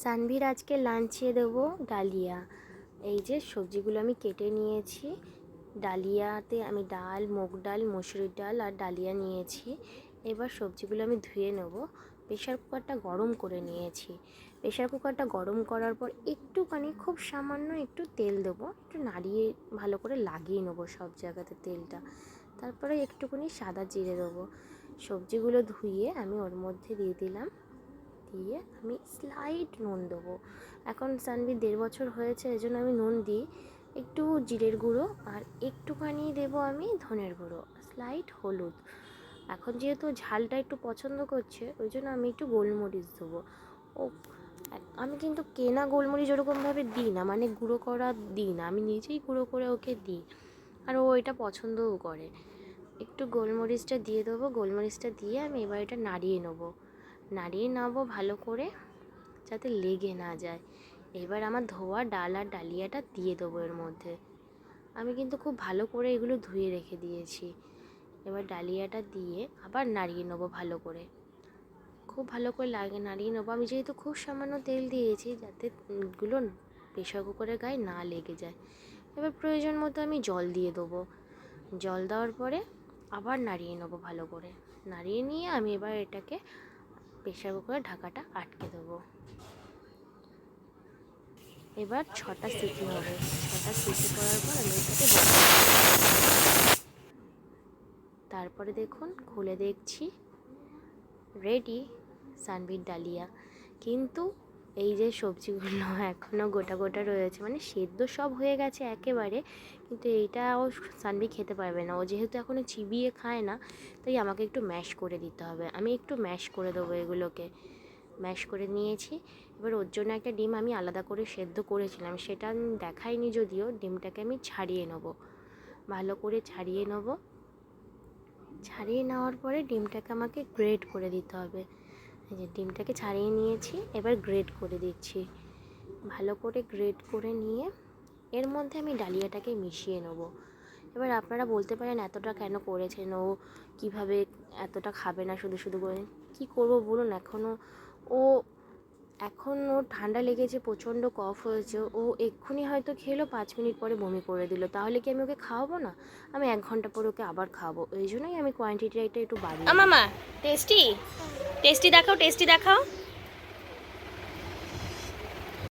সানভির আজকে লাঞ্চে দেবো ডালিয়া। এই যে সবজিগুলো আমি কেটে নিয়েছি। ডালিয়াতে আমি ডাল, মুগ ডাল মসুরির ডাল আর ডালিয়া নিয়েছি। এবার সবজিগুলো আমি ধুয়ে নেব। প্রেশার কুকারটা গরম করে নিয়েছি। প্রেশার কুকারটা গরম করার পর একটুখানি খুব সামান্য একটু তেল দেবো। একটু নাড়িয়ে ভালো করে লাগিয়ে নেব সব জায়গাতে তেলটা। তারপরে একটুখানি সাদা জিরে দেবো। সবজিগুলো ধুয়ে আমি ওর মধ্যে দিয়ে দিলাম। দিয়ে আমি স্লাইট নুন দেবো। এখন সানবি দেড় বছর হয়েছে এই জন্য আমি নুন দিই। একটু জিরের গুঁড়ো আর একটুখানি দেবো আমি ধনের গুঁড়ো স্লাইট হলুদ। এখন যেহেতু ঝালটা একটু পছন্দ করছে, ওই জন্য আমি একটু গোলমরিচ দেবো। ও আমি কিন্তু কেনা গোলমরিচ ওরকমভাবে দিই না মানে গুঁড়ো করা দিই না, আমি নিজেই গুঁড়ো করে ওকে দিই। আর ও এটা পছন্দও করে। একটু গোলমরিচটা দিয়ে দেবো, গোলমরিচটা দিয়ে আমি এবার এটা নাড়িয়ে নেব। নাড়িয়ে নেব ভালো করে, যাতে লেগে না যায়। এবার আমার ধোয়া, ডাল আর ডালিয়াটা দিয়ে দেবো এর মধ্যে। আমি কিন্তু খুব ভালো করে এগুলো ধুয়ে রেখে দিয়েছি। এবার ডালিয়াটা দিয়ে আবার নাড়িয়ে নেব ভালো করে। খুব ভালো করে লাগে নাড়িয়ে নেব। আমি যেহেতু খুব সামান্য তেল দিয়েছি, যাতে এগুলো প্রেশার কুকারের গায়ে না লেগে যায়। এবার প্রয়োজন মতো আমি জল দিয়ে দেবো। জল দেওয়ার পরে আবার নাড়িয়ে নেব ভালো করে। নাড়িয়ে নিয়ে আমি এবার এটাকে প্রেশার কুকারে ঢাকাটা আটকে দেবো। এবার ছটা সিটি হবে। ছটা সিটি করার পর আমি এটাকে। তারপরে দেখুন, খুলে দেখছি রেডি সানবির ডালিয়া। কিন্তু এই যে সবজিগুলো এখনও গোটা গোটা রয়েছে মানে সেদ্ধ সব হয়ে গেছে একেবারে, কিন্তু এইটা ও সানবি খেতে পারবে না। ও যেহেতু এখনও চিবিয়ে খায় না, তাই আমাকে একটু ম্যাশ করে দিতে হবে। আমি একটু ম্যাশ করে দেবো এগুলোকে। ম্যাশ করে নিয়েছি। এবার ওর জন্য একটা ডিম আমি আলাদা করে সেদ্ধ করেছিলাম। সেটা আমি দেখাইনি যদিও, ডিমটাকে আমি ছাড়িয়ে নেব। ভালো করে ছাড়িয়ে নেব। ছাড়িয়ে নেওয়ার পরে ডিমটাকে আমাকে গ্রেট করে দিতে হবে। যে ডিমটাকে ছাড়িয়ে নিয়েছি, এবার গ্রেড করে দিচ্ছি। ভালো করে গ্রেড করে নিয়ে এর মধ্যে আমি ডালিয়াটাকে মিশিয়ে নেব। এবার আপনারা বলতে পারেন এতটা কেন করেছেন ও কীভাবে এতটা খাবে না শুধু শুধু করে? কী করব বলুন এখনও ও এখন ওর ঠান্ডা লেগেছে, প্রচণ্ড কফ হয়েছে। ও এক্ষুনি হয়তো খেলো, পাঁচ মিনিট পরে বমি করে দিল। তাহলে কি আমি ওকে খাওয়াবো না? আমি এক ঘণ্টা পরে ওকে আবার খাওয়াবো। এই জন্যই আমি কোয়ান্টিটিটা একটু বাড়িয়ে মামা টেস্টি টেস্টি দেখাও টেস্টি দেখাও।